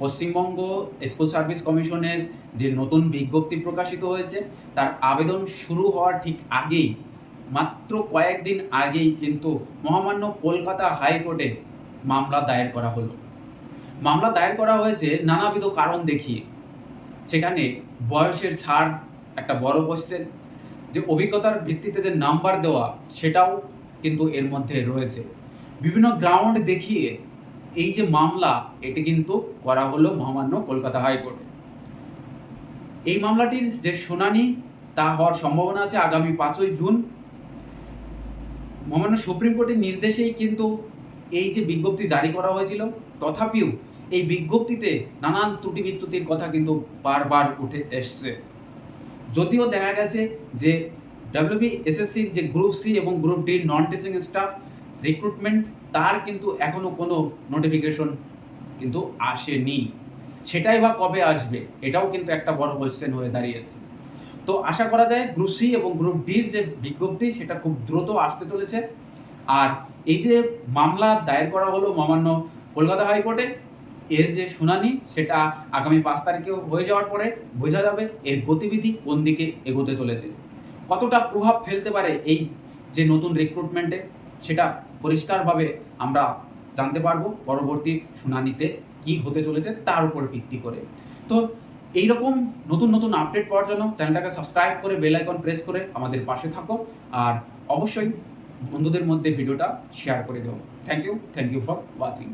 Paschimbanga school service কমিশনের যে নতুন বিজ্ঞপ্তি প্রকাশিত হয়েছে, তার আবেদন শুরু হওয়ার ঠিক আগেই, মাত্র কয়েকদিন আগেই কিন্তু মহামান্য কলকাতা হাইকোর্টে মামলা দায়ের করা হলো। মামলা দায়ের করা হয়েছে নানাবিধ কারণ দেখিয়ে। সেখানে বয়সের ছাড়, একটা বড় কোশ্চেন, যে অভিজ্ঞতার ভিত্তিতে যে নাম্বার দেওয়া, সেটাও কিন্তু এর মধ্যে রয়েছে। বিভিন্ন গ্রাউন্ড দেখিয়ে এই যে মামলা, এটি কিন্তু করা হলো মহামান্য কলকাতা হাইকোর্টে। এই মামলাটির যে শুনানি, তা হওয়ার সম্ভাবনা আছে আগামী পাঁচই জুন। মহামান্য সুপ্রিম কোর্টের নির্দেশেই কিন্তু এই যে বিজ্ঞপ্তি জারি করা হয়েছিল, তথাপিও এই বিজ্ঞপ্তিতে নানান ত্রুটি বিচ্যুতির কথা কিন্তু বারবার উঠে এসছে। যদিও দেখা গেছে যে ডাব্লিউবি এসএসসির যে গ্রুপ সি এবং group D non teaching staff recruitment তার কিন্তু এখনও কোনো নোটিফিকেশন কিন্তু আসেনি। সেটাই বা কবে আসবে, এটাও কিন্তু একটা বড় কোয়েশ্চেন হয়ে দাঁড়িয়েছে। তো আশা করা যায় গ্রুপ সি এবং গ্রুপ ডির যে বিজ্ঞপ্তি, সেটা খুব দ্রুত আসতে চলেছে। আর এই যে মামলা দায়ের করা হলো মামান্য কলকাতা হাইকোর্টে, এর যে শুনানি, সেটা আগামী পাঁচ তারিখে হয়ে যাওয়ার পরে বোঝা যাবে এর গতিবিধি কোন দিকে এগোতে চলেছে। কতটা প্রভাব ফেলতে পারে এই যে নতুন রিক্রুটমেন্টে সেটা পরিষ্কারভাবে আমরা জানতে পারব পরবর্তী শুনানিতে কি হতে চলেছে তার উপর ভিত্তি করে। তো এই রকম নতুন নতুন আপডেট পাওয়ার জন্য চ্যানেলটাকে সাবস্ক্রাইব করে বেল আইকন প্রেস করে আমাদের পাশে থাকো আর অবশ্যই বন্ধুদের মধ্যে ভিডিওটা শেয়ার করে দেবো thank you thank you for watching